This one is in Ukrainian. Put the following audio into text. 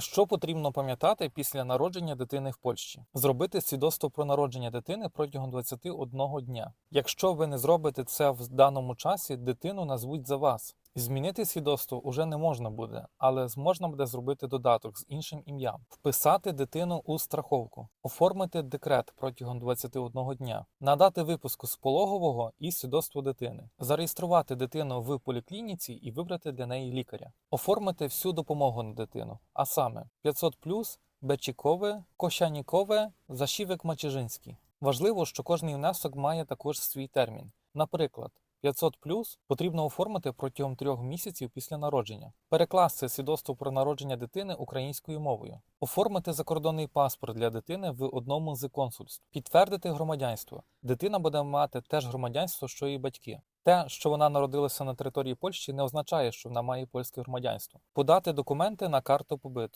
Що потрібно пам'ятати після народження дитини в Польщі? Зробити свідоцтво про народження дитини протягом 21 дня. Якщо ви не зробите це в даному часі, дитину назвуть за вас. Змінити свідоцтво уже не можна буде, але можна буде зробити додаток з іншим ім'ям, вписати дитину у страховку, оформити декрет протягом 21 дня, надати випуску з пологового і свідоцтво дитини, зареєструвати дитину в поліклініці і вибрати для неї лікаря, оформити всю допомогу на дитину, а саме 500 бечікове, кощанікове, зашівек мачежинський. Важливо, що кожний внесок має також свій термін. Наприклад, 500 потрібно оформити протягом трьох місяців після народження, перекласти свідоцтво про народження дитини українською мовою, оформити закордонний паспорт для дитини в одному з консульств, підтвердити громадянство. Дитина буде мати теж громадянство, що і батьки. Те, що вона народилася на території Польщі, не означає, що вона має польське громадянство. Подати документи на карту побиту.